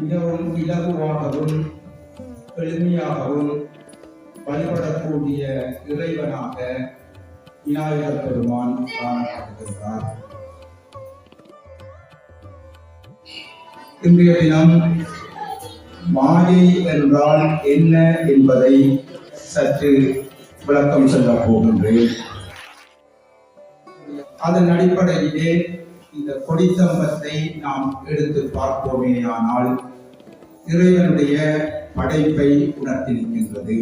மிகவும் இலகுவாகவும் எளிமையாகவும் வழிபடக்கூடிய இறைவனாக விநாயகர் பெருமான் காணப்படுகின்றார். இன்றைய தினம் மாயை என்றால் என்ன என்பதை சற்று விளக்கம் சொல்ல போகின்றேன். அதன் அடிப்படையிலே இந்த கொடித்தம்பத்தை நாம் எடுத்து பார்ப்போமேயானால் இறைவனுடைய படைப்பை உணர்த்திருக்கின்றது.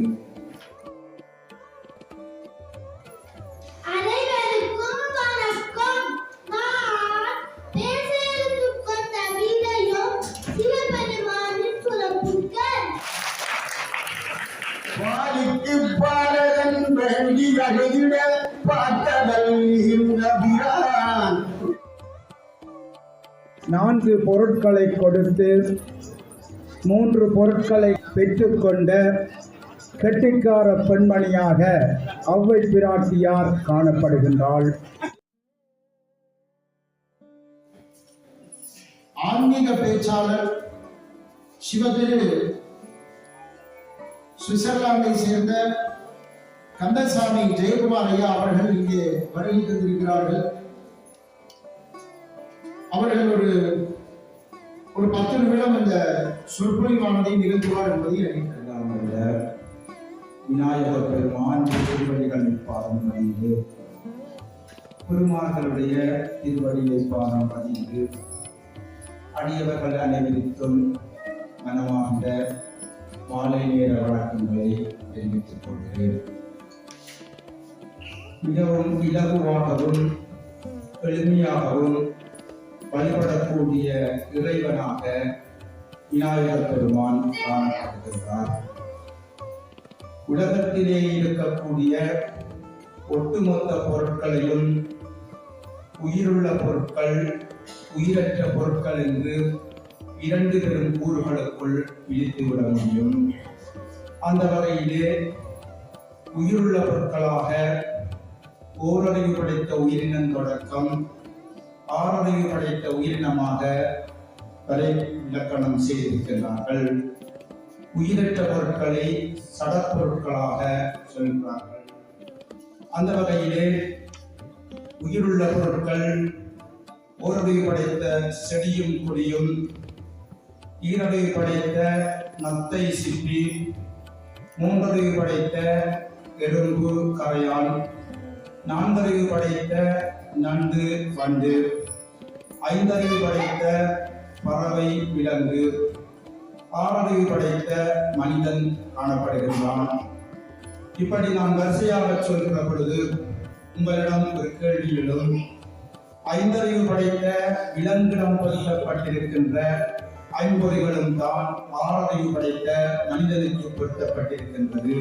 வாலிக்கு பாரதன் வேண்டி அழுகிட பார்த்தவள் இந்த பிரான் நான்கு பொருட்களை கொடுத்து மூன்று பொருட்களை பெற்றுக்கொண்ட கெட்டிக்கார பெண்மணியாக அவ்வை பிராட்டியார் காணப்படுகின்றாள். ஆன்மீக பேச்சாளர் சிவதிரு சுவிட்சர்லாந்தை சேர்ந்த கந்தசாமி ஜெயக்குமார் ஐயா அவர்கள் இங்கே வருகை தந்திருக்கிறார்கள். அவர்கள் ஒரு ஒரு பத்து நிமிடம் அந்த சொற்பொழிவானதை நிகழ்த்துவார் என்பதை அறிவிக்கிறார் விநாயகர் பெருமான் திருவடிகளின் பாதம் பதிவு பெருமார்களுடைய திருவடியை பாதம் பதிவு அடியவர்கள் அனைவருக்கும் மனமார்ந்த மாலை நேர வழக்கங்களை தெரிவித்துக் கொள்கிறேன். மிகவும் இலகுவாகவும் எளிமையாகவும் வழிபடக்கூடிய இறைவனாக விநாயகர் பெருமான் காணப்படுகின்றார். உலகத்திலே இருக்கக்கூடிய ஒட்டுமொத்த பொருட்களையும் உயிருள்ள பொருட்கள் உயிரற்ற பொருட்கள் என்று இரண்டு பெரும் கூறுகளுக்குள் பிரித்துவிட முடியும். அந்த வகையிலே உயிருள்ள பொருட்களாக ஓரறிவு படைத்த உயிரினம் தொடக்கம் ஆறறிவு படைத்த உயிரினமாக வரை இலக்கணம் செய்திருக்கிறார்கள் உயிரற்ற பொருட்களை சடப்பொருட்களாக சொல்கிறார்கள். அந்த வகையிலே உயிருள்ள பொருட்கள் ஓரறிவு படைத்த செடியும் கொடியும் ஈரறிவு படைத்த நத்தை சிப்பி மூன்றறிவு படைத்த எறும்பு கரையான் நான்கறிவு படைத்த நண்டு வண்டு ஐந்தறிவு படைத்த பறவை விலங்கு ஆறறிவு படைத்த மனிதன் காணப்படுகின்றான். இப்படி நான் வரிசையாக சொல்கிற பொழுது உங்களிடம் ஒரு கேள்வி எழும். ஐந்தறிவு படைத்த விலங்கிடம் பொருத்தப்பட்டிருக்கின்ற ஐம்பொறிகளும் தான் ஆறறிவு படைத்த மனிதனுக்கு பொருத்தப்பட்டிருக்கின்றது.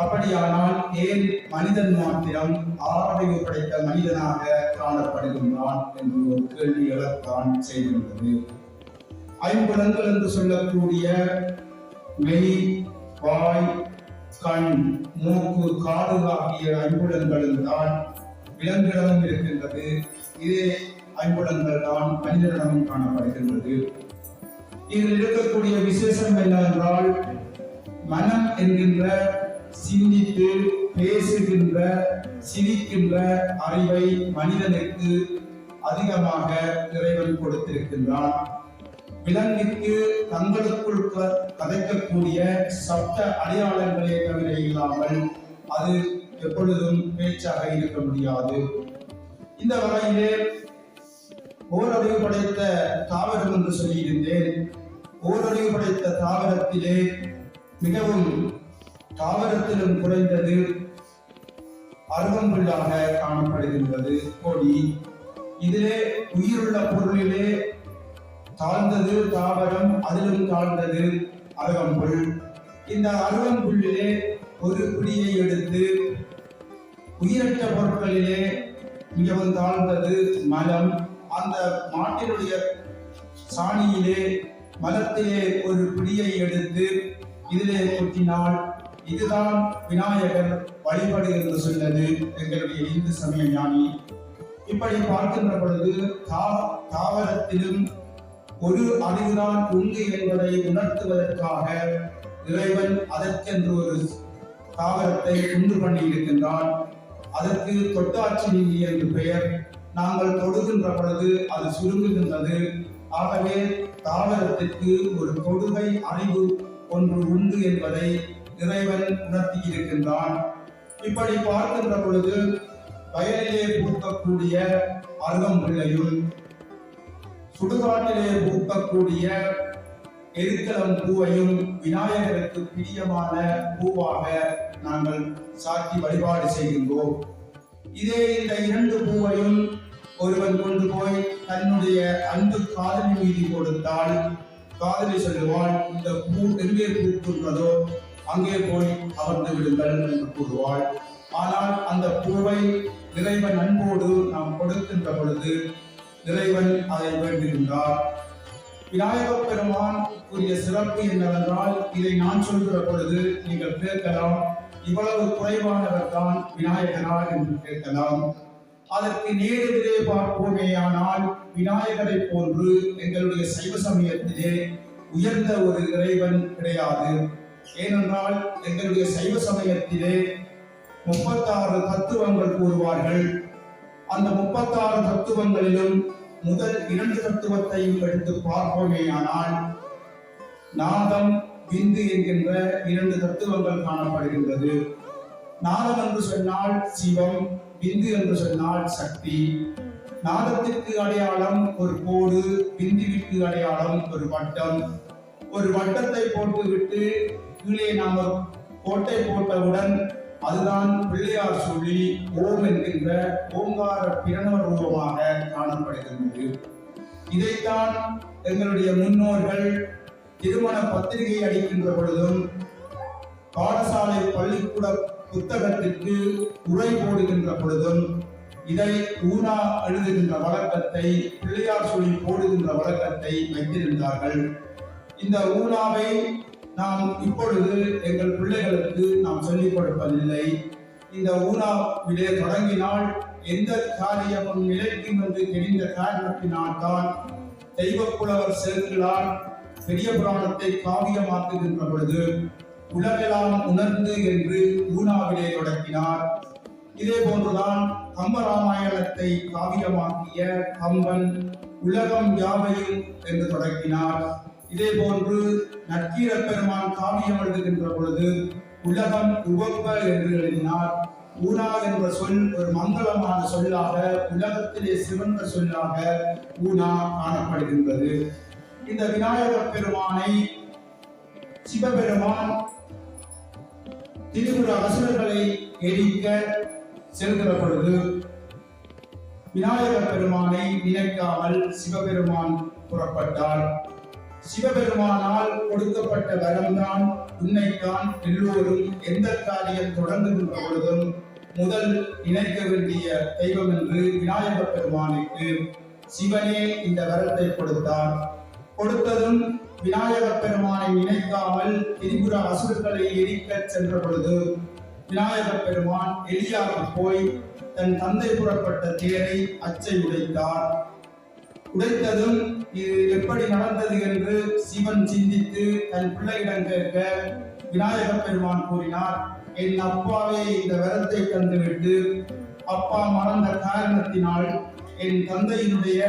அப்படியானால் ஏன் மனிதன் மாத்திரம் ஆறறிவு படைத்த மனிதனாக காணப்படுகின்றான் என்று ஒரு கேள்வி எழத்தான் செய்கின்றது ஐம்புலங்கள் என்று சொல்லக்கூடிய மெய் வாய் கண் மூக்கு காது ஆகிய ஐம்புலன்களும் தான் விலங்கிடமும் இருக்கின்றது. இதே ஐம்புலங்கள் தான் மனிதனிடமும் காணப்படுகின்றது. இதில் இருக்கக்கூடிய விசேஷம் என்னவென்றால் மனம் என்கின்ற சிந்தித்து பேசுகின்ற சிரிக்கின்ற அறிவை மனிதனுக்கு அதிகமாக இறைவன் கொடுத்திருக்கின்றான். விலங்கிற்கு தங்களுக்குள் க- கதைக்கக்கூடிய சப்த அடையாளங்களே தவிர இல்லாமல் அது எப்பொழுதும் பேச்சாக இருக்க முடியாது. இந்த வகையிலே ஓரறிவு படைத்த தாவரம் என்று சொல்லியிருந்தேன். ஓரறிவு படைத்த தாவரத்திலே மிகவும் தாவரத்திலும் குறைந்தது அருகம்புல்லாக காணப்படுகின்றது கொடி. இதிலே உயிருள்ள பொருளிலே தாழ்ந்தது தாவரம் அதிலும் தாழ்ந்தது அருகம்புல். இந்த அருகம்புல்லிலே ஒரு பிடியை எடுத்து உயிரற்ற பொருட்களிலே மிகவும் தாழ்ந்தது மலம். அந்த மாட்டினுடைய சாணியிலே மலத்திலே ஒரு பிடியை எடுத்து இதிலே கொட்டினால் இதுதான் விநாயகர் வழிபாடு என்று சொன்னது எங்களுடைய இந்து சமய ஞானி. இப்படி பார்க்கின்ற பொழுது தா தாவரத்திலும் ஒரு அறிவுதான் உண்டு என்பதை உணர்த்துவதற்காக இறைவன் அதற்கென்று ஒரு தாவரத்தை உண்டு பண்ணி இருக்கின்றான் அதற்கு தொட்டாட்சி நீங்கி என்று பெயர். நாங்கள் தொடுகின்ற பொழுது அது சுருங்குகின்றது. ஆகவே தாவரத்திற்கு ஒரு தொடுகை அறிவு ஒன்று உண்டு என்பதை இறைவன் உணர்த்தி இருக்கின்றான் இப்படி பார்க்கின்ற பொழுது வயலிலே பூக்கக்கூடிய அருகம்புள்ளையும் சுடுகாட்டிலே பூக்கக்கூடிய எருக்களம் பூவையும் விநாயகருக்கு பிரியமான பூவாக நாங்கள் சாத்தி வழிபாடு செய்கின்றோம். இதே இந்த இரண்டு பூவையும் ஒருவன் கொண்டு போய் தன்னுடைய அன்பு காதலி மீது கொடுத்தால் காதலி சொல்லுவான் இந்த பூ எங்கே பூக்கின்றதோ அங்கே போய் அமர்ந்து விடுங்கள் என்று கூறுவாள். ஆனால் அந்த பூவை இறைவன் அன்போடு நாம் கொடுக்கின்ற பொழுது இறைவன் அதை வேண்டுகின்றார் விநாயகப் பெருமான் கூறிய சிறப்பு என்னவென்றால் இதை நான் சொல்கிற பொழுது நீங்கள் கேட்கலாம் இவ்வளவு குறைவானவர் தான் விநாயகரா என்று கேட்கலாம். அதற்கு நேரெதிரே பார்ப்போமேயானால் விநாயகரை போன்று எங்களுடைய சைவ சமயத்திலே உயர்ந்த ஒரு இறைவன் கிடையாது. ஏனென்றால் எங்களுடைய சைவ சமயத்திலே முப்பத்தாறு தத்துவங்கள் கூறுவார்கள். அந்த முப்பத்தாறு தத்துவங்களிலும் முதல் இரண்டு தத்துவத்தையும் எடுத்து பார்ப்போமேயானால் நாதம் விந்து என்கின்ற இரண்டு தத்துவங்கள் காணப்படுகின்றது. நாதம் என்று சொன்னால் சிவம் விந்து என்று சொன்னால் சக்தி. நாதத்திற்கு அடையாளம் ஒரு கோடு பிந்துவிற்கு அடையாளம் ஒரு வட்டம். ஒரு வட்டத்தை போட்டுவிட்டு கீழே நாம் ஒரு கோட்டை போட்டவுடன் அதுதான் பிள்ளையார் சொல்லி ஓம் என்கின்ற ஓங்கார பிரணவ ரூபமாக காணப்படுகின்றது. இதைத்தான் எங்களுடைய முன்னோர்கள் திருமண பத்திரிகை அளிக்கின்ற பொழுதும் பாடசாலை பள்ளிக்கூட புத்தகத்திற்கு உரை போடுகின்ற பொழுதும் இதை ஊனா எழுதுகின்ற வழக்கத்தை பிள்ளையார் சொல்லி போடுகின்ற வழக்கத்தை வைத்திருந்தார்கள். இந்த ஊனாவை நாம் இப்பொழுது எங்கள் பிள்ளைகளுக்கு நாம் சொல்லிக் கொடுப்பதில்லை. இந்த ஊனாவிலே தொடங்கினால் எந்த காரியமும் நிலைக்கும் என்று தெரிந்த காரணத்தினால் தான் தெய்வப்புலவர் சேர்க்கலால் பெரிய புராணத்தை காவியமாக்குகின்ற பொழுது உலகெல்லாம் உணர்ந்து என்று ஊனாவிலே தொடங்கினார். இதே போன்றுதான் கம்பராமாயணத்தை காவியமாக்கிய கம்பன் உலகம் யாவையும் என்று தொடங்கினார். இதே போன்று நக்கீர பெருமான் காவியம் எழுதுகின்ற பொழுது உலகம் உவப்ப என்று எழுதினார். ஊனா என்ற சொல் ஒரு மங்களமான சொல்லாக உலகத்திலே சிறந்த சொல்லாக ஊனா காணப்படுகின்றது. இந்த விநாயகர் பெருமானை சிவபெருமான் திரிபுர அசுரர்களை எரிக்க செல்கிற பொழுது விநாயகர் பெருமானை நினைக்காமல் சிவபெருமான் புறப்பட்டார். சிவபெருமானால் கொடுக்கப்பட்ட வரம்தான் உன்னைத்தான் எல்லோரும் எந்த காரியம் தொடங்குகின்ற பொழுதும் முதல் இணைக்க வேண்டிய தெய்வம் என்று விநாயக பெருமானுக்கு சிவனே இந்த வரத்தை கொடுத்தார். கொடுத்ததும் விநாயகப் பெருமானை நினைக்காமல் திரிபுர அசுரர்களை எரிக்கச் சென்ற பொழுது விநாயகப் பெருமான் எளியாக போய் தன் தந்தை புறப்பட்ட தேரை அச்சை உடைத்தார். உடைத்ததும் இது எப்படி நடந்தது என்று சிவன் சிந்தித்து தன் பிள்ளையிடம் கேட்க விநாயக பெருமான் கூறினார் என் அப்பாவே இந்த வரத்தை தந்துவிட்டு அப்பா மறந்த காரணத்தினால் என் தந்தையினுடைய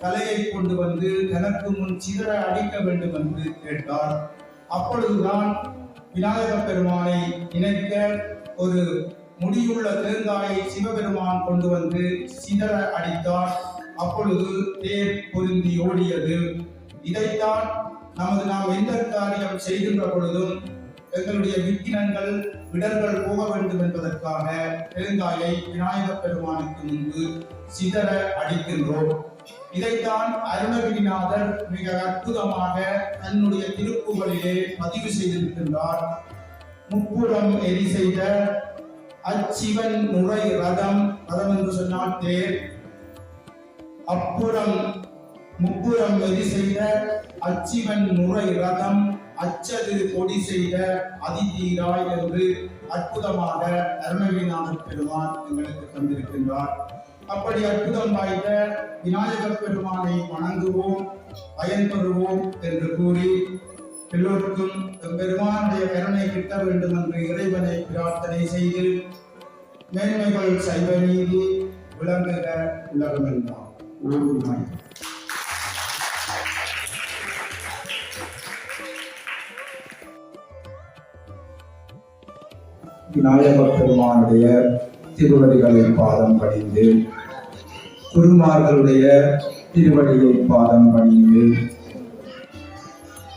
தலையை கொண்டு வந்து தனக்கு முன் சிதற அடிக்க வேண்டும் என்று கேட்டார். அப்பொழுதுதான் விநாயக பெருமானை இணைக்க ஒரு முடியுள்ள தேங்காயை சிவபெருமான் கொண்டு வந்து சிதற அடித்தார். அப்பொழுது தேர் பொருந்தி ஓடியது. இதைத்தான் நமது நாம் எந்த காரியம் செய்கின்ற பொழுதும் எங்களுடைய விக்கினங்கள் விடர்கள் போக வேண்டும் என்பதற்காக பெருங்காயை விநாயக பெருமானுக்கு முன்பு சிதற அடிக்கின்றோம். இதைத்தான் அருணகிரிநாதர் மிக அற்புதமாக தன்னுடைய திருப்புகளிலே பதிவு செய்திருக்கின்றார். முப்புறம் எரி செய்த அச்சிவன் முறை ரதம் ரதம் என்று சொன்னால் தேர். அப்புறம் முப்புறம் வெறி செய்த அச்சிவன் முறை ரதம் அச்சது கொடி செய்த அதிதீராய் என்று அற்புதமாக அருணகிரிநாதர் பெருமான் எங்களுக்கு தந்திருக்கின்றார். அப்படி அற்புதம் வாய்ந்த விநாயகர் பெருமானை வணங்குவோம் பயன்பெறுவோம் என்று கூறி எல்லோருக்கும் பெருமானுடைய கருணை கிட்ட வேண்டும் என்று இறைவனை பிரார்த்தனை செய்து மேன்மைகள் சைவ நீதி விளங்குக உலகமெல்லாம். ஊருமாய் விநாயகர் பெருமானுடைய திருவடிகளை பாதம் பணிந்து குருமார்களுடைய திருவடியை பாதம் பணிந்து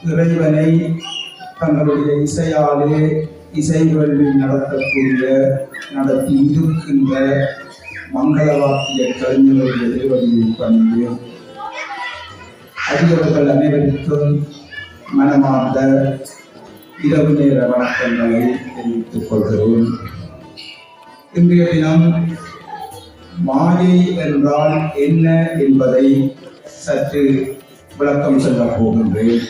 இறைவனை தங்களுடைய இசையாலே இசை கல்வி நடத்தக்கூடிய நடத்தி இருக்கின்ற மங்கள வாக்கிய கலைஞருடைய திருவடியை பணிந்து அடியவர்கள் அனைவருக்கும் மனமார்ந்த இரவு நேர வணக்கங்களை தெரிவித்துக் கொள்கிறோம். இன்றைய தினம் மாயை என்றால் என்ன என்பதை சற்று விளக்கம் சொல்ல போகின்றேன்.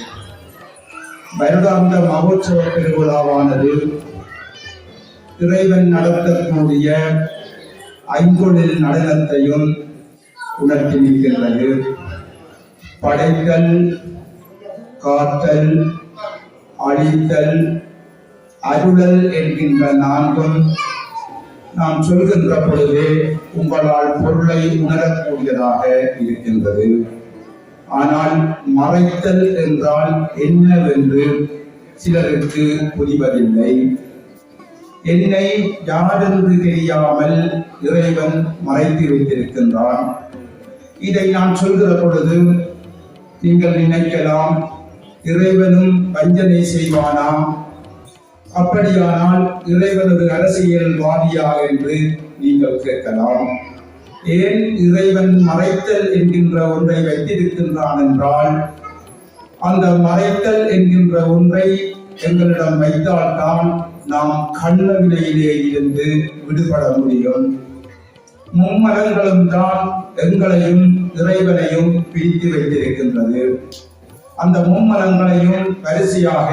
வருடாந்த மகோற்சவ திருவிழாவானது இறைவன் நடத்தக்கூடிய ஐங்கொழில் நடனத்தையும் உணர்த்தி நிற்கின்றது. படைத்தல் காத்தல் அழித்தல் அருளல் என்கின்ற நான்கும் நாம் சொல்கின்ற பொழுது உங்களால் பொருளை உணரக்கூடியதாக இருக்கின்றது. ஆனால் மறைத்தல் என்றால் என்னவென்று சிலருக்கு புரிவதில்லை. என்னை யாரென்று தெரியாமல் இறைவன் மறைத்து வைத்திருக்கின்றான் இதை நான் சொல்கிற பொழுது நீங்கள் நினைக்கலாம் இறைவனும் வஞ்சனை செய்வானாம். அப்படியானால் இறைவன் ஒரு அரசியல்வாதியா என்று நீங்கள் கேட்கலாம். ஏன் இறைவன் மறைத்தல் என்கின்ற ஒன்றை வைத்திருக்கின்றான் என்றால் அந்த மறைத்தல் என்கின்ற ஒன்றை எங்களிடம் வைத்தால்தான் நாம் கண்ணவிலையிலே இருந்து விடுபட முடியும். மும்மலங்களும் தான் எங்களையும் இறைவனையும் பிரித்து வைத்திருக்கின்றது. அந்த மும்மலங்களையும் வரிசையாக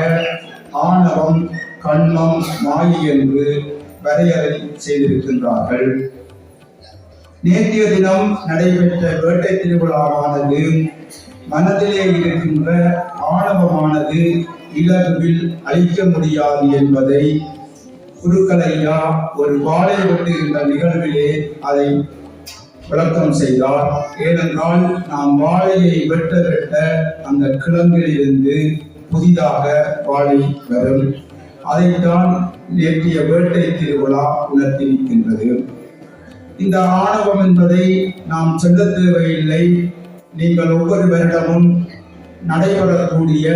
ஆணவம் கண்மம் மாயி என்று வரையறை செய்திருக்கின்றார்கள். நேற்றைய தினம் நடைபெற்ற வேட்டை திருவிழாவானது மனதிலே இருக்கின்ற ஆணவமானது இலகுவில் அழிக்க முடியாது என்பதை குருக்கலையா ஒரு வாழை வெட்டுகின்ற நிகழ்விலே அதை விளக்கம் செய்தார். ஏனென்றால் நாம் வாழையை வெட்ட வெட்ட அந்த கிழங்கிலிருந்து புதிதாக வாழை வரும். அதைத்தான் நேற்றைய வேட்டை திருவிழா உணர்த்திருக்கின்றது இந்த ஆணவம் என்பதை நாம் செல்ல தேவையில்லை. நீங்கள் ஒவ்வொரு வருடமும் நடைபெறக்கூடிய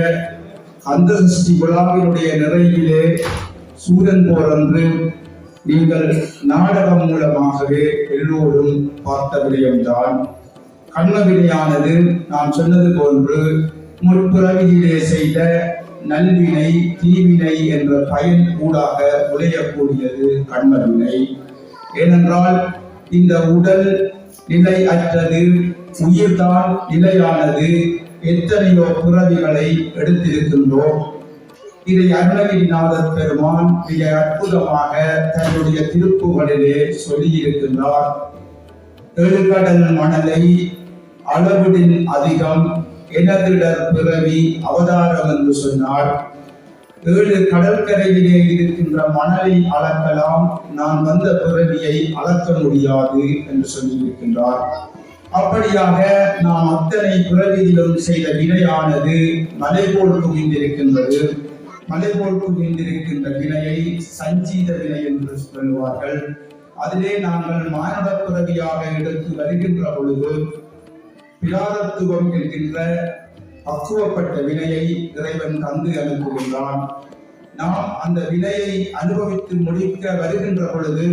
அந்த சஷ்டி விழாவினுடைய நிறைவிலே சூரன் போரன்று நீங்கள் நாடகம் மூலமாகவே எல்லோரும் பார்த்த விடயம்தான். கண்ணவினையானது நான் சொன்னது போன்று முற்பிறவியிலே செய்த நல்வினை தீவினை என்ற பயன் கூடாக விளையக்கூடியது கண்மவினை ஏனென்றால் இந்த உடல் நிலை அற்றது உயிர்தான் நிலையானது எத்தனையோ துறவிகளை எடுத்திருக்கின்றோம். இதை அருணகிரிநாதர் பெருமான் மிக அற்புதமாக தன்னுடைய திருப்புகளிலே சொல்லியிருக்கின்றார். எழுகடல் மணலை அளவுடன் அதிகம் எனதிடர் பிறவி அவதாரம் என்று சொன்னார். ஏழு கடற்கரையிலே இருக்கின்ற மணலை அளக்கலாம் நான் வந்த பிறவியை அளக்க முடியாது என்று சொல்லியிருக்கின்றார். அப்படியாக நாம் அத்தனை பிறவியிலும் செய்த வினையானது மலை போல் குவிந்திருக்கின்றது மலை போல் குவிந்திருக்கின்ற வினையை சஞ்சீத வினை என்று சொல்லுவார்கள். அதிலே நாங்கள் மானட பிறவியாக எடுத்து வருகின்ற பொழுது பிராரத்துவம் என்கின்ற பக்குவப்பட்ட வினையை இறைவன் தந்து அனுப்புகின்றான். நாம் அந்த வினையை அனுபவித்து முடிக்க வருகின்ற பொழுது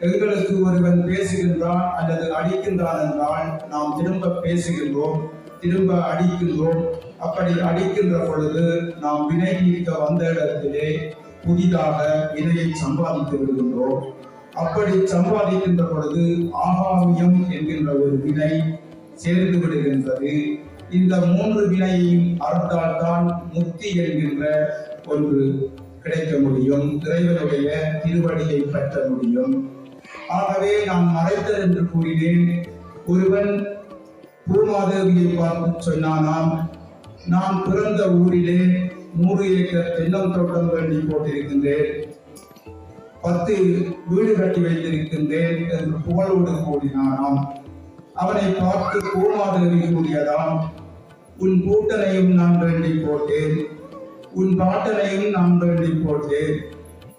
எங்களுக்கு ஒருவன் பேசுகின்றான் அல்லது அடிக்கின்றான் என்றால் நாம் திரும்ப பேசுகின்றோம் திரும்ப அடிக்கின்றோம். அப்படி அடிக்கின்ற பொழுது நாம் வினை நீக்க வந்த இடத்திலே புதிதாக வினையை சம்பாதித்து விடுகின்றோம். அப்படி சம்பாதிக்கின்ற பொழுது ஆகாமியம் என்கின்ற ஒரு வினை சேர்ந்து விடுகின்றது. இந்த மூன்று வினையையும் அறுத்தால்தான் முக்தி என்கின்ற ஒன்று கிடைக்க முடியும். இறைவனுடைய திருவடியை பெற்ற முடியும். ஆகவே நான் மறைத்தல் என்று கூறினேன். ஒருவன் பூமாதேவியை பார்த்து சொன்னானாம் நான் பிறந்த ஊரிலே நூறு ஏக்கர் தென்னந்தோட்டம் வேண்டி போட்டிருக்கின்றேன். பத்து வீடு கட்டி வைத்திருக்கின்றேன் என்று புகழோடு கூறினானாம். அவனை பார்த்து பூமாதேவி கூறியதாம் உன் கூட்டனையும் நான் வேண்டி போட்டேன். உன் பாட்டனையும் நான் வேண்டி போட்டேன்.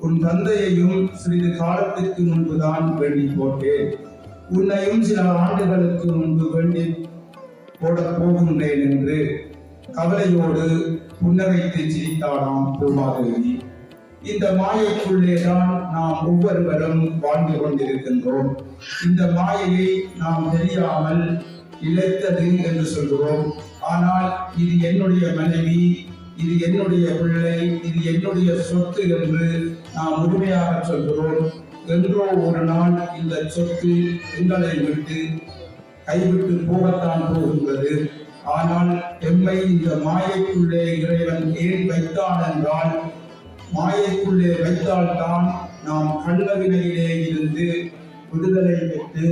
உன் தந்தையையும் சிறிது காலத்திற்கு முன்புதான் வேண்டி போட்டேன். உன்னையும் சில ஆண்டுகளுக்கு முன்பு வேண்டி போட போகின்றேன் என்று கவலையோடு புன்னகைத்து சிரித்தானாம் பூமாதேவி. இந்த மாயைக்குள்ளே தான் நாம் ஒவ்வொருவரும் வாழ்ந்து கொண்டிருக்கின்றோம். இந்த மாயையை நாம் தெரியாமல் இழைத்தது என்று சொல்கிறோம். ஆனால் இது என்னுடைய மனைவி இது என்னுடைய பிள்ளை இது என்னுடைய சொத்து என்று நாம் முழுமையாக சொல்கிறோம். என்றோ ஒரு நாள் இந்த சொத்து எங்களை விட்டு கைவிட்டு போகத்தான் போகின்றது. ஆனால் எம்மை இந்த மாயைக்குள்ளே இறைவன் ஏன் வைத்தான் என்றால் மாயைக்குள்ளே வைத்தால்தான் நாம் கள்ளவினையிலே இருந்து விடுதலை பெற்று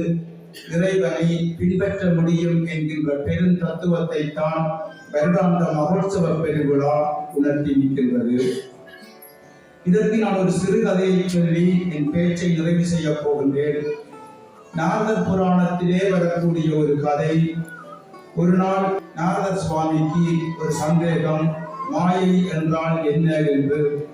இறைவனை பின்பற்ற முடியும் என்கின்ற பெரும் தத்துவத்தை தான் வருடாந்த மகோத்சவ பெருவிழா உணர்த்தி நிற்கின்றது. இதற்கு நான் ஒரு சிறுகதையை சொல்லி என் பேச்சை நிறைவு செய்ய போகின்றேன். நாரதர் புராணத்திலே வரக்கூடிய ஒரு கதை ஒரு நாள் நாரதர் சுவாமிக்கு ஒரு சந்தேகம் மாயை என்றால் என்ன? என்று.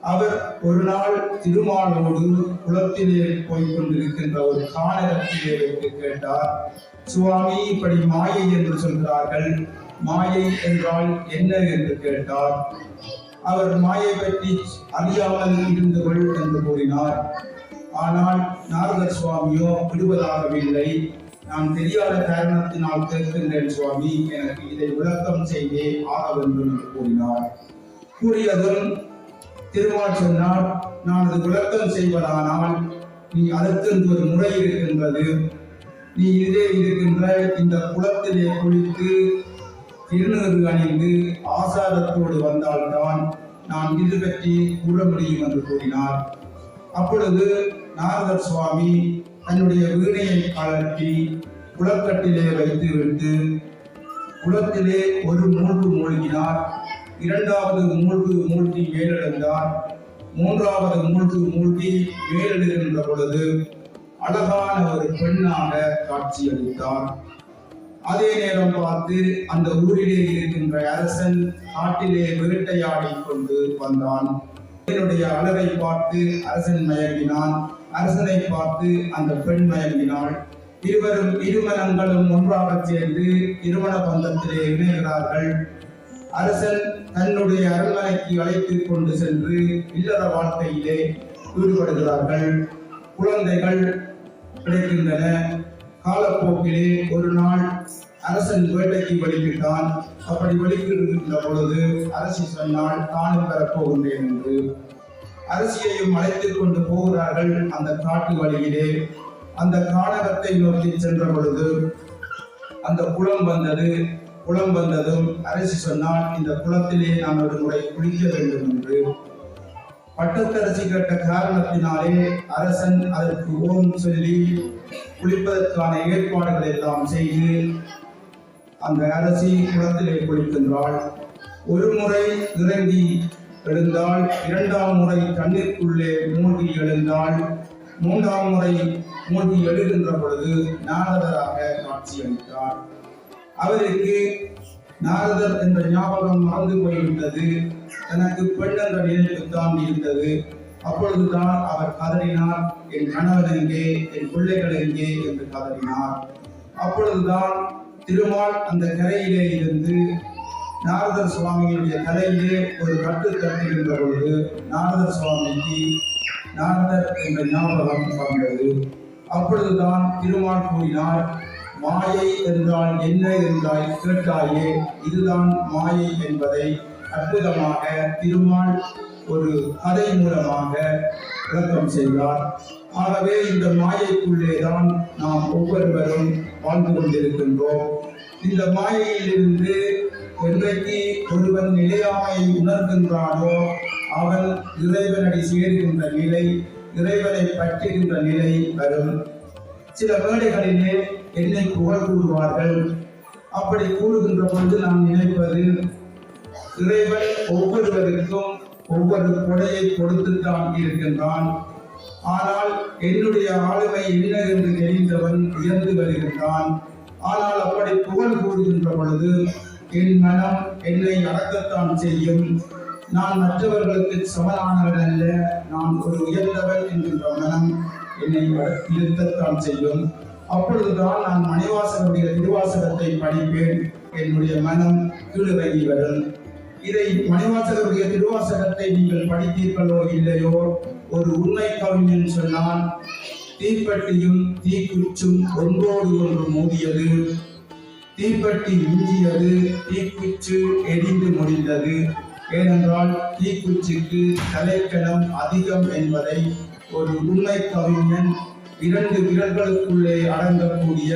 அவர் ஒரு நாள் திருமாலோடு குளத்திலே போய்க் கொண்டிருக்கின்ற ஒரு காணகத்திலே வைத்து கேட்டார் சுவாமி இப்படி மாயை என்று சொல்கிறார்கள். மாயை என்றால் என்ன? என்று கேட்டார். அவர் மாயை பற்றி அறியாமல் இருந்து கொள் என்று கூறினார். ஆனால் நாரதர் சுவாமியோ விடுவதாகவில்லை. நான் தெரியாத காரணத்தினால் கேட்கின்றேன் சுவாமி. எனக்கு இதை விளக்கம் செய்தே ஆக வேண்டும் என்று கூறினார். கூறியதும் திருமால் சொன்னால் நான் அது விளக்கம் செய்வதானால் நீ அதற்கென்று ஒரு முறை இருக்கின்றது. நீ இதே இருக்கின்ற இந்த குளத்திலே குளித்து திருநகரு அணிந்து ஆசாரத்தோடு வந்தால்தான் நான் இது பற்றி கூற முடியும் என்று கூறினார். அப்பொழுது நாரதர் சுவாமி தன்னுடைய வீணையை கழற்றி குளக்கட்டிலே வைத்துவிட்டு குளத்திலே ஒரு மூழ்கு மூழ்கினார். இரண்டாவது மூழ்கு மூழ்கி மேலெழுந்தார். மூன்றாவது மூழ்கு மூழ்கி மேலெழுகின்ற பொழுது அழகான ஒரு பெண்ணாக காட்சியளித்தார். அதே நேரம் பார்த்து அந்த ஊரிலே இருக்கின்ற அரசன் காட்டிலே வேட்டையாடி கொண்டு வந்தான். பெண்ணுடைய அலரை பார்த்து அரசன் மயங்கினான். அரசனை பார்த்து அந்த பெண் மயங்கினாள். இருவரும் இருமனங்களும் ஒன்றாக சேர்ந்து திருமண பந்தத்திலே இணைகிறார்கள். அரசன் தன்னுடைய அரண்மனைக்கு அழைத்து கொண்டு சென்று இல்லற வாழ்க்கையிலே ஈடுபடுகிறார்கள். குழந்தைகள் கிடைக்கின்றன. காலப்போக்கிலே ஒரு நாள் அரசன் வேட்டைக்கு வழிவிட்டான். அப்படி வெளியிடுகின்ற பொழுது அரசி சொன்னால் தானும் பெறப்போகின்றேன் என்று. அரசியையும் அழைத்துக் கொண்டு போகிறார்கள் அந்த காட்டு வழியிலே. அந்த காடகத்தை நோக்கி சென்ற பொழுது அந்த குளம் வந்தது. குளம் வந்ததும் அரசி சொன்னால் இந்த குளத்திலே நான் ஒரு முறை குளிக்க வேண்டும் என்று. பட்டத்தரசி கேட்ட காரணத்தினாலே அரசன் அதற்கு ஓம் சொல்லி குளிப்பதற்கான ஏற்பாடுகள் எல்லாம் செய்து அந்த அரசி குளத்திலே குளிக்கின்றாள் ஒரு முறை இறங்கி எழுந்தாள். இரண்டாம் முறை தண்ணீருக்குள்ளே மூழ்கி எழுந்தாள். மூன்றாம் முறை மூழ்கி எழுகின்ற பொழுது நாரதராக காட்சியளித்தார் அவருக்கு நாரதர் என்ற ஞாபகம் மறந்து போய்விட்டது. தனக்கு பெண் என்ற நினைப்பு தான் இருந்தது. அப்பொழுதுதான் அவர் கதறினார் என் கணவர் எங்கே? என் பிள்ளைகள் எங்கே? என்று கதறினார். அப்பொழுதுதான் திருமால் அந்த கரையிலே இருந்து நாரதர் சுவாமிகளுடைய தலையிலே ஒரு கட்டு தட்டுகின்ற பொழுது நாரதர் சுவாமிக்கு நாரதர் என்ற ஞாபகம் வந்தது. அப்பொழுதுதான் திருமால் கூறினார் மாயை என்றால் என்ன? என்றாய் கேட்டாயே இதுதான் மாயை என்பதை அற்புதமாக திருமால் ஒரு கதை மூலமாக விளக்கம் செய்தார். ஆகவே இந்த மாயைக்குள்ளே தான் நாம் ஒவ்வொருவரும் வாழ்ந்து கொண்டிருக்கின்றோம். இந்த மாயையிலிருந்து என்றைக்கு ஒருவன் நிலையாமையை உணர்கின்றானோ அவன் இறைவனடி சேர்கின்ற நிலை இறைவனை பற்றுகின்ற நிலை வரும். சில வேளைகளிலே என்னை புகழ் கூறுவார்கள் அப்படி கூறுகின்ற பொழுது நாம் நினைப்பது இறைவன் ஒவ்வொருவருக்கும் ஒவ்வொரு கொடையை கொடுத்துத்தான் இருக்கின்றான் ஆனால் என்னுடைய ஆளுமை என்ன என்று தெரிந்தவன் உயர்ந்து வருகின்றான். ஆனால் அப்படி புகழ் கூறுகின்ற பொழுது என் மனம் என்னை அடக்கத்தான் செய்யும். நான் மற்றவர்களுக்கு சமனானவன் அல்ல. நான் ஒரு உயர்ந்தவன் என்கின்ற மனம் என்னை நிறுத்தத்தான் செய்யும். அப்பொழுதுதான் நான் மணிவாசனுடைய திருவாசகத்தை படிப்பேன். என்னுடைய மனம் கீழிறங்கி வரும். இதை மணிவாசகருடைய திருவாசகத்தை நீங்கள் படித்தீர்களோ இல்லையோ ஒரு உண்மை கவிஞன் சொன்னான் தீப்பெட்டியும் தீக்குச்சும் ஒன்றோடு ஒன்று மோதியது தீப்பெட்டி மிஞ்சியது தீக்குச்சு எரிந்து முடிந்தது ஏனென்றால் தீக்குச்சிக்கு தலைக்கணம் அதிகம் என்பதை ஒரு உண்மை கவிஞன் இரண்டு விரல்களுக்குள்ளே அடங்கக்கூடிய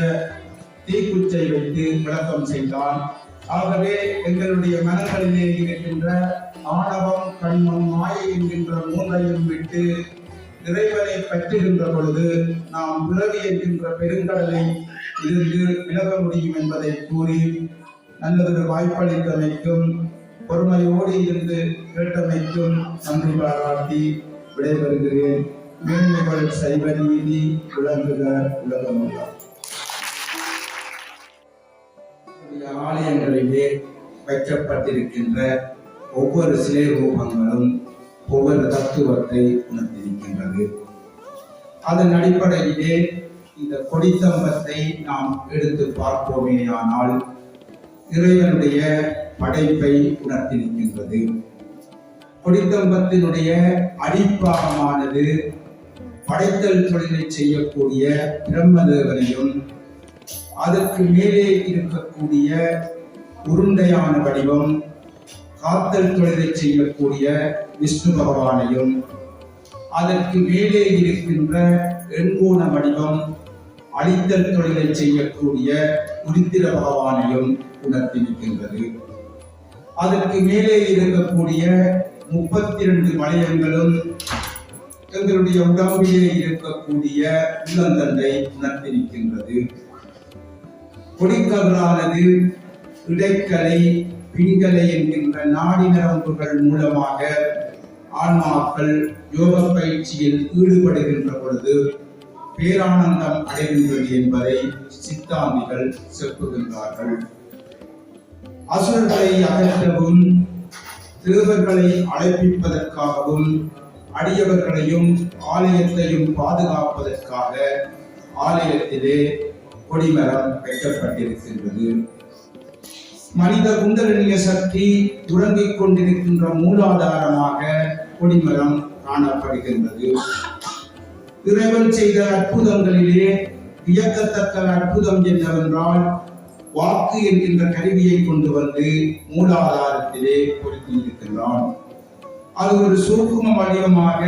தீக்குச்சை வைத்து விளக்கம் செய்தான். ஆகவே எங்களுடைய மனங்களிலே இருக்கின்ற ஆணவம் கண்மம் மாயை என்கின்ற மூன்றையும் விட்டு இறைவனை பற்றுகின்ற பொழுது நாம் பிறவி என்கின்ற பெருங்கடலை இருந்து விலக முடியும் என்பதை கூறி நல்லதொரு வாய்ப்பளித்தமைக்கும் பொறுமையோடு இருந்து கேட்டமைக்கும் நன்றி பாராட்டி விடைபெறுகிறேன். மேன்மைகள் சைவ நீதி விளங்குக உலகமெல்லாம் இருக்கக்கூடிய ஆலயங்களிலே வைக்கப்பட்டிருக்கின்ற ஒவ்வொரு சிலை ரூபங்களும் ஒவ்வொரு தத்துவத்தை உணர்த்திருக்கின்றது அதன் அடிப்படையிலே இந்த கொடித்தம்பத்தை நாம் எடுத்து பார்ப்போமேயானால் இறைவனுடைய படைப்பை உணர்த்திருக்கின்றது கொடித்தம்பத்தினுடைய அடிப்பாகமானது படைத்தல் தொழிலை செய்யக்கூடிய பிரம்மதேவனையும் அதற்கு மேலே இருக்கக்கூடிய உருண்டையான வடிவம் காத்தல் தொழிலை செய்யக்கூடிய விஷ்ணு பகவானையும் அதற்கு மேலே இருக்கின்ற எண்கோண வடிவம் அழித்தல் தொழிலை செய்யக்கூடிய உருத்திர பகவானையும் உணர்த்திருக்கின்றது. அதற்கு மேலே இருக்கக்கூடிய முப்பத்தி இரண்டு வளையங்களும் எங்களுடைய உடம்பிலே இருக்கக்கூடிய உள்ளந்தண்டை உணர்த்திருக்கின்றது. கொடிக்கவரானது இடைக்கலை பிங்கலை என்கின்ற நாடி நரம்புகள் மூலமாக ஆன்மாக்கள் யோக பயிற்சியில் ஈடுபடுகின்ற பொழுது பேரானந்தம் அடைகின்றது என்பதை சித்தாந்திகள் செப்புகின்றார்கள். அசுரர்களை அகற்றவும் தேவர்களை அழைப்பிப்பதற்காகவும் அடியவர்களையும் ஆலயத்தையும் பாதுகாப்பதற்காக ஆலயத்திலே கொடிமரம் வைக்கப்பட்டிருக்கின்றது மனித குண்டலினிய சக்தி உறங்கிக் கொண்டிருக்கின்ற மூலாதாரமாக கொடிமரம் காணப்படுகின்றது. இறைவன் செய்த அற்புதங்களிலே வியக்கத்தக்க அற்புதம் என்னவென்றால் வாக்கு என்கின்ற கருவியை கொண்டு வந்து மூலாதாரத்திலே பொருத்தியிருக்கின்றான் அது ஒரு சூக்கும வடிவமாக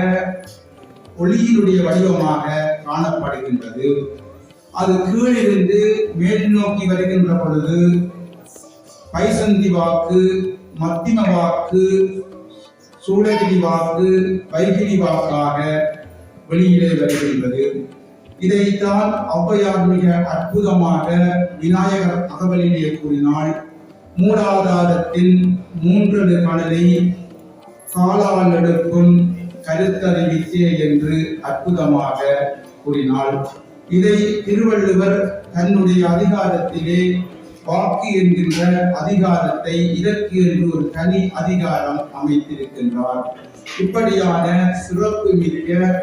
ஒளியினுடைய வடிவமாக காணப்படுகின்றது. அது கீழிருந்து மேல் நோக்கி வருகின்ற பொழுது பைசந்தி வாக்கு மத்திம வாக்கு சூளகிரி வாக்கு வைகிரி வாக்காக வெளியிலே வருகின்றது. இதைத்தான் ஔவையார் மிக அற்புதமாக விநாயகர் தகவலிலே கூறினாள் மூலாதாரத்தின் மூன்று மணலை காலால் எடுக்கும் கருத்தறிவித்தே என்று அற்புதமாக கூறினாள். இதை திருவள்ளுவர் தன்னுடைய அதிகாரத்திலே வாக்கு என்கின்ற அதிகாரத்தை இதற்கு என்று ஒரு தனி அதிகாரம் அமைத்திருக்கின்றார். இப்படியான சிறப்பு மிக்க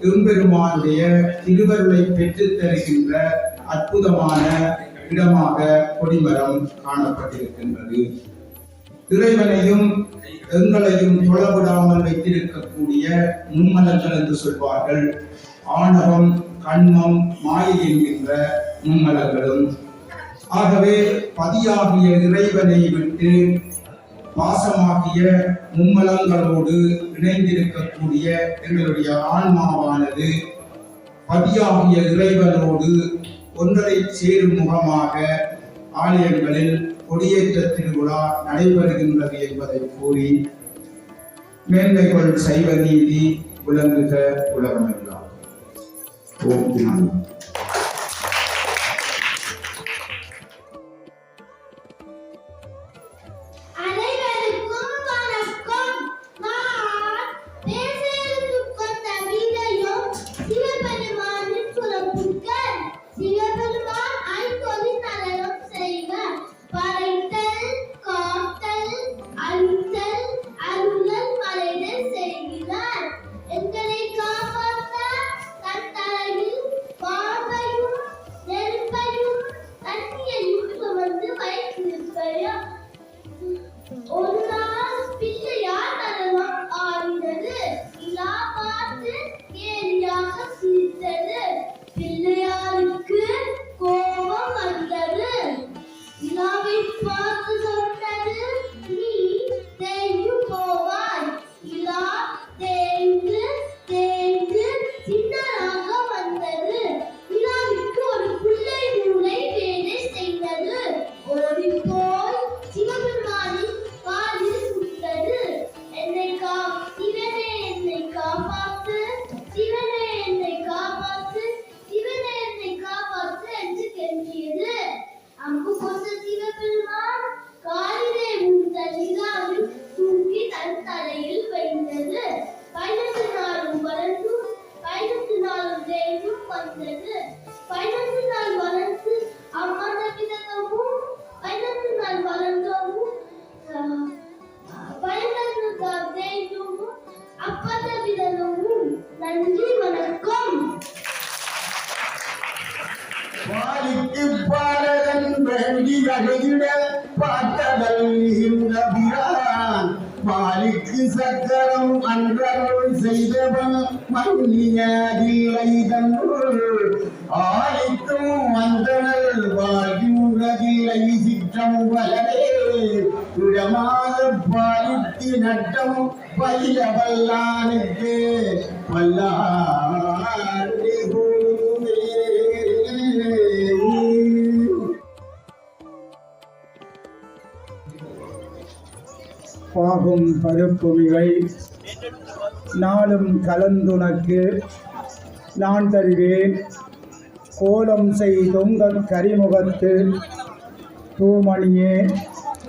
எம்பெருமானுடைய திருவருளை பெற்றுத் தருகின்ற அற்புதமான இடமாக கொடிமரம் காணப்பட்டிருக்கின்றது. இறைவனையும் எங்களையும் தொழவிடாமல் வைத்திருக்கக்கூடிய மும்மலங்கள் என்று சொல்வார்கள். ஆணவம் கண்மம் மாயை என்கின்ற மும்மலங்களும் ஆகவே பதியாகிய இறைவனை விட்டு பாசமாகிய மும்மலங்களோடு இணைந்திருக்கக்கூடிய எங்களுடைய ஆன்மாவானது பதியாகிய இறைவனோடு ஒன்றரை சேரும் முகமாக ஆலயங்களில் கொடியேற்ற திருவிழா நடைபெறுகின்றது என்பதை கூறி மேன்மைகள் சைவ நீதி விளங்குக உலகமெல்லாம். ஓம் பாகும் பருப்புமிவை நாளும் கலந்துனக்கு நான் தருவேன். கோலம் செய்தொங்க கரிமுகத்து. தூமணியே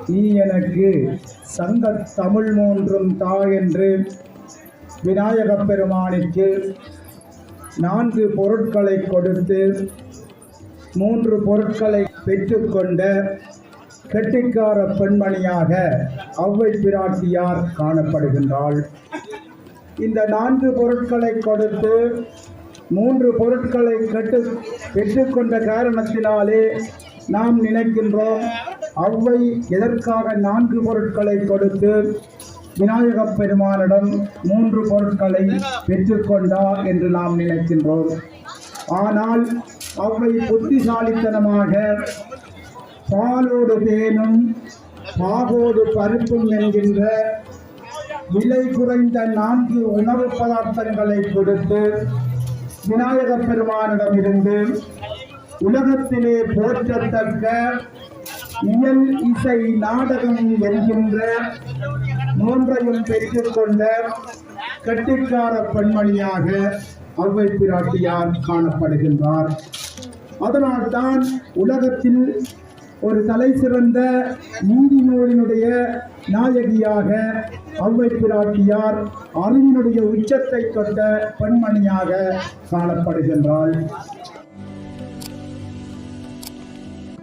நீ எனக்கு சங்கத் தமிழ் மூன்றும் தா என்று விநாயகப் பெருமானுக்கு நான்கு பொருட்களை கொடுத்து மூன்று பொருட்களை பெற்றுக்கொண்ட கெட்டிக்கார பெண்மணியாக அவ்வை பிராட்டியார் காணப்படுகின்றாள். இந்த நான்கு பொருட்களை கொடுத்து மூன்று பொருட்களை கட்டு பெற்றுக்கொண்ட காரணத்தினாலே நாம் நினைக்கின்றோம் அவ்வை எதற்காக நான்கு பொருட்களை கொடுத்து விநாயகப் பெருமானிடம் மூன்று பொருட்களை பெற்றுக்கொண்டார் என்று நாம் நினைக்கின்றோம். ஆனால் அவை புத்திசாலித்தனமாக பாலோடு தேனும் பாகோடு பருப்பும் என்கின்ற விலை குறைந்த நான்கு உணவு பதார்த்தங்களை கொடுத்து விநாயகப் பெருமானிடமிருந்து உலகத்திலே போற்றத்தக்க இயல் இசை நாடகம் என்கின்ற மூன்றையும் பெற்றுக்கொண்ட கட்டிக்கார பெண்மணியாக அவ்வை பிராட்டியார் காணப்படுகின்றார். அதனால்தான் உலகத்தில் ஒரு தலை சிறந்த நீதி நூலினுடைய நாயகியாக அவ்வை பிராட்டியார் அறிவினுடைய உச்சத்தை தொட்ட பெண்மணியாக காணப்படுகின்றாள்.